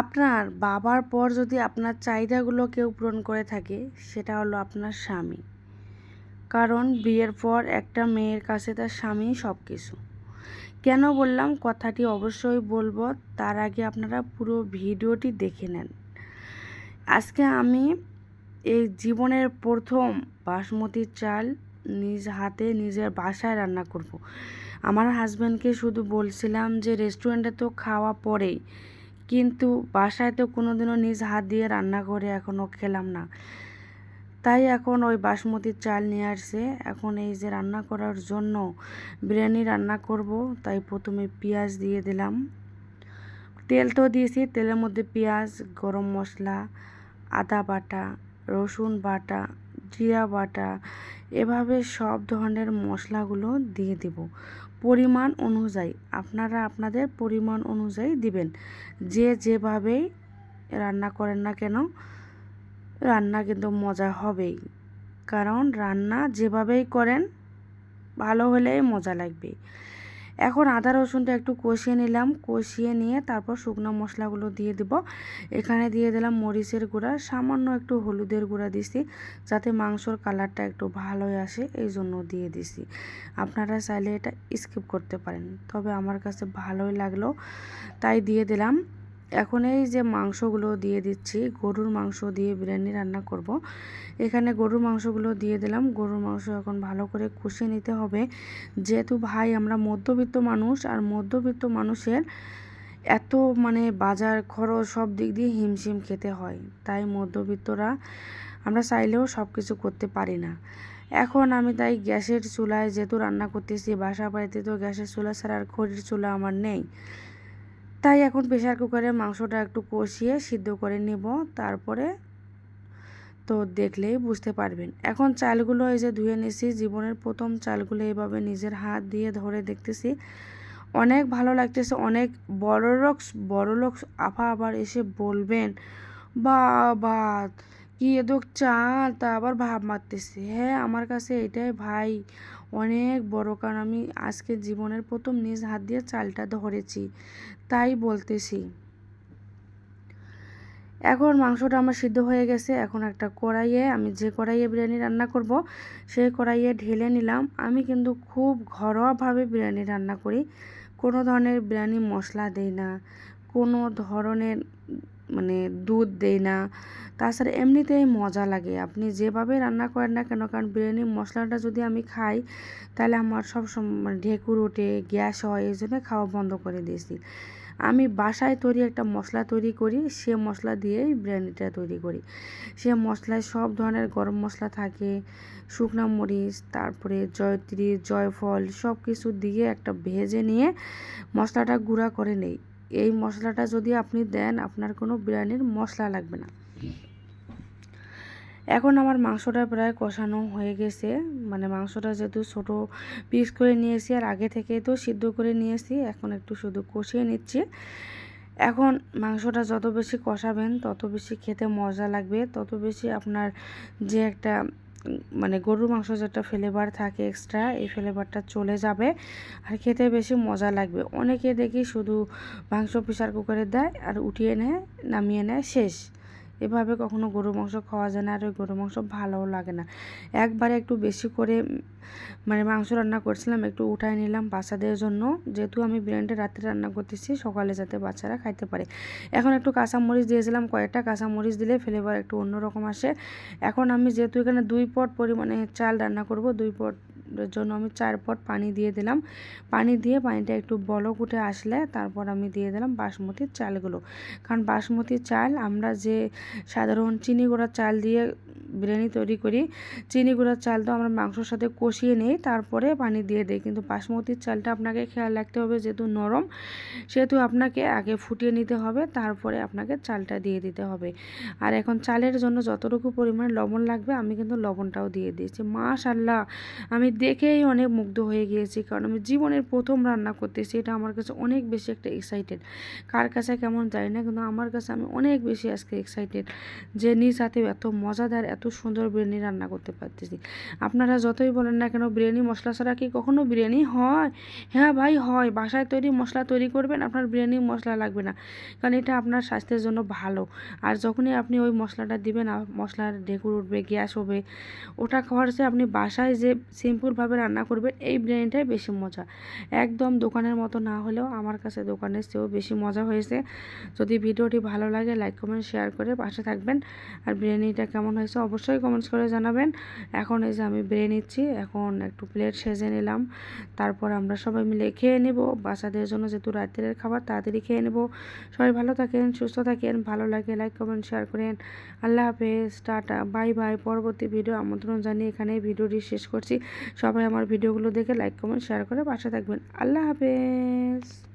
আপনার বাবার পর যদি আপনার চাহিদাগুলো কেউ পূরণ করে থাকে, সেটা হলো আপনার স্বামী। কারণ বিয়ের পর একটা মেয়ের কাছে তার স্বামী সব কিছু কেন বললাম? কথাটি অবশ্যই বলব, তার আগে আপনারা পুরো ভিডিওটি দেখে নেন। আজকে আমি এই জীবনের প্রথম বাসমতি চাল নিজ হাতে নিজের বাসায় রান্না করব। আমার হাজব্যান্ডকে শুধু বলছিলাম যে রেস্টুরেন্টে তো খাওয়া পরেই কিন্তু বাসায় তো কোনোদিনও নিজ হাত দিয়ে রান্না করে এখনও খেলাম না। তাই এখন ওই বাসমতির চাল নিয়ে আসছে। এখন এই যে রান্না করার জন্য বিরিয়ানি রান্না করব, তাই প্রথমে পেঁয়াজ দিয়ে দিলাম। তেল তো দিয়েছি, তেলের মধ্যে পেঁয়াজ, গরম মশলা, আদা বাটা, রসুন বাটা জিরা বাটা, এভাবে সব ধরনের মশলাগুলো দিয়ে দেব। পরিমাণ অনুযায়ী, আপনারা আপনাদের পরিমাণ অনুযায়ী দিবেন। যে যেভাবেই রান্না করেন না কেন, রান্না কিন্তু মজা হবেই। কারণ রান্না যেভাবেই করেন, ভালো হলেই মজা লাগবে এখন আদা রসুনটা একটু কষিয়ে নিলাম। কষিয়ে নিয়ে তারপর শুকনো মশলাগুলো দিয়ে দেব। এখানে দিয়ে দিলাম মরিচের গুঁড়া, সামান্য একটু হলুদের গুঁড়া দিছি যাতে মাংসর কালারটা একটু ভালোই আসে, এই জন্য দিয়ে দিছি। আপনারা চাইলে এটা স্কিপ করতে পারেন, তবে আমার কাছে ভালোই লাগল। তাই দিয়ে দিলাম। এখন এই যে মাংসগুলো দিয়ে দিচ্ছি, গরুর মাংস দিয়ে বিরিয়ানি রান্না করব। এখানে গরুর মাংসগুলো দিয়ে দিলাম। গরুর মাংস এখন ভালো করে কষিয়ে নিতে হবে। যেহেতু ভাই আমরা মধ্যবিত্ত মানুষ, আর মধ্যবিত্ত মানুষের এত মানে বাজার খরচ সব দিক দিয়ে হিমশিম খেতে হয়। তাই মধ্যবিত্তরা আমরা চাইলেও সব কিছু করতে পারি না। এখন আমি তাই গ্যাসের চুলায় যেহেতু রান্না করতেছি, বাসা বাড়িতে তো গ্যাসের চুলা ছাড়া আর খড়ির চুলা আমার নেই। তাই এখন প্রেশার কুকারে মাংসটা একটু কষিয়ে সিদ্ধ করে নেব। তারপরে তো দেখলেই বুঝতে পারবেন। এখন চালগুলো এই যে ধুয়ে নিছি, জীবনের প্রথম চালগুলো এভাবে নিজের হাত দিয়ে ধরে দেখতেছি। অনেক ভালো লাগতেছে, অনেক বড় লোক বড় লোক আফা আবার এসে বলবেন বা বা কি এদক চাল? তা আবার ভাব মারতেছে। হ্যাঁ আমার কাছে এটাই ভাই। অনেক বড় কারণ, আমি আজকে জীবনের প্রথম নিজ হাত দিয়ে চালটা ধরেছি, তাই বলতেছি। এখন মাংসটা আমার সিদ্ধ হয়ে গেছে। এখন একটা কড়াইয়ে, আমি যে কড়াইয়ে বিরিয়ানি রান্না করব, সেই কড়াইয়ে ঢেলে নিলাম। আমি কিন্তু খুব ঘরোয়াভাবে বিরিয়ানি রান্না করি। কোনো ধরনের বিরিয়ানি মশলা দেই না। কোনো ধরনের মানে দুধ দেই না। তাছাড়া এমনিতেই মজা লাগে। আপনি যেভাবে রান্না করেন না কেন? কারণ বিরিয়ানির মশলাটা যদি আমি খাই, তাহলে আমার সব সময় ঢেকুর ওঠে, গ্যাস হয়, এই জন্য খাওয়া বন্ধ করে দিয়েছি। আমি বাসায় তৈরি একটা মশলা তৈরি করি, সে মশলা দিয়েই বিরিয়ানিটা তৈরি করি। সে মশলায় সব ধরনের গরম মশলা থাকে, শুকনা মরিচ, তারপরে জয়ত্রী, জয়ফল সব কিছু দিয়ে একটা ভেজে নিয়ে মশলাটা গুঁড়া করে নেই। এই মশলাটা যদি আপনি দেন, আপনার কোনো বিরিয়ানির মশলা লাগবে না। এখন আমার মাংসটা প্রায় কষানো হয়ে গেছে। মানে মাংসটা যেহেতু ছোটো পিস করে নিয়েছি আর আগে থেকে তো সিদ্ধ করে নিয়েছি, এখন একটু শুধু কষিয়ে নিচ্ছি। এখন মাংসটা যত বেশি কষাবেন, তত বেশি খেতে মজা লাগবে, তত বেশি আপনার যে একটা মানে গরুর মাংস যেটা ফ্লেভার থাকে এক্সট্রা এই ফ্লেভারটা চলে যাবে আর খেতে বেশি মজা লাগবে। অনেকে দেখি শুধু মাংস প্রেশার কুকারে দেয় আর উঠিয়ে নেয়, নামিয়ে নেয়, শেষ। এভাবে কখনো গরু মাংস খাওয়া যায় না আর ওই গরু মাংস ভালোও লাগে না। একবারে একটু বেশি করে মানে মাংস রান্না করছিলাম, একটু উঠাই নিলাম বাচ্চাদের জন্য। যেহেতু আমি বিরিয়ানিটা রাত্রে রান্না করতেছি, সকালে যাতে বাচ্চারা খাইতে পারে। এখন একটু কাঁচামরিচ দিয়েছিলাম কয়েকটা কাঁচামরিচ দিলে ফ্লেভার একটু অন্যরকম আসে। এখন আমি যেহেতু এখানে দুই পট পরিমাণে চাল রান্না করব, দুই পট জন্য আমি চার পট পানি দিয়ে দিলাম। পানি দিয়ে পানিটা একটু বলক উঠে আসলে তারপর আমি দিয়ে দিলাম বাসমতির চালগুলো। কারণ বাসমতি চাল আমরা যে সাধারণ চিনি গুঁড়ার চাল দিয়ে বিরিয়ানি তৈরি করি, চিনি গুঁড়ার চাল তো আমরা মাংসর সাথে কষিয়ে নিই, তারপরে পানি দিয়ে দিই। কিন্তু বাসমতির চালটা আপনাকে খেয়াল রাখতে হবে যেহেতু নরম, সেহেতু আপনাকে আগে ফুটিয়ে নিতে হবে, তারপরে আপনাকে চালটা দিয়ে দিতে হবে। আর এখন চালের জন্য যতটুকু পরিমাণ লবণ লাগবে, আমি কিন্তু লবণটাও দিয়ে দিয়েছি। মাশাল্লাহ আমি দেখেই অনেক মুগ্ধ হয়ে গিয়েছি, কারণ আমি জীবনের প্রথম রান্না করতেছি এটা আমার কাছে অনেক বেশি একটা এক্সাইটেড কার কাছে কেমন জানি না, কিন্তু আমার কাছে আমি অনেক বেশি আজকে এক্সাইটেড যে নিজ হাতে এত মজাদার, এত সুন্দর বিরিয়ানি রান্না করতে পারতেছি। আপনারা যতই বলেন না কেন, বিরিয়ানি মশলা ছাড়া কি কখনো বিরিয়ানি হয়? হ্যাঁ ভাই, হয়। বাসায় তৈরি মশলা তৈরি করবেন, আপনার বিরিয়ানি মশলা লাগবে না। কারণ এটা আপনার স্বাস্থ্যের জন্য ভালো। আর যখনই আপনি ওই মশলাটা দিবেন মশলার ঢেকুর উঠবে, গ্যাস হবে, ওটা খাওয়ার চেয়ে আপনি বাসায় যে সিম্পলভাবে রান্না করবেন, এই বিরিয়ানিটাই বেশি মজা। একদম দোকানের মতো না হলেও আমার কাছে দোকানের চেয়েও বেশি মজা হয়েছে। যদি ভিডিওটি ভালো লাগে লাইক কমেন্ট শেয়ার করে পাশে থাকবেন। আর বিরিয়ানিটা কেমন হয়েছে অবশ্যই কমেন্টস করে জানাবেন। এখন এই যে আমি বেড়ে নিচ্ছি, এখন একটু প্লেট সেজে নিলাম। তারপর আমরা সবাই মিলে খেয়ে নেব। বাচ্চাদের জন্য যেহেতু রাত্রের খাবার, তাড়াতাড়ি খেয়ে নেব। সবাই ভালো থাকেন, সুস্থ থাকেন, ভালো লাগে লাইক কমেন্ট শেয়ার করেন। আল্লাহ হাফেজ, টাটা বাই বাই পরবর্তী ভিডিও আমন্ত্রণ জানিয়ে এখানে ভিডিওটি শেষ করছি। সবাই আমার ভিডিওগুলো দেখে লাইক কমেন্ট শেয়ার করে পাশে থাকবেন। আল্লাহ হাফেজ।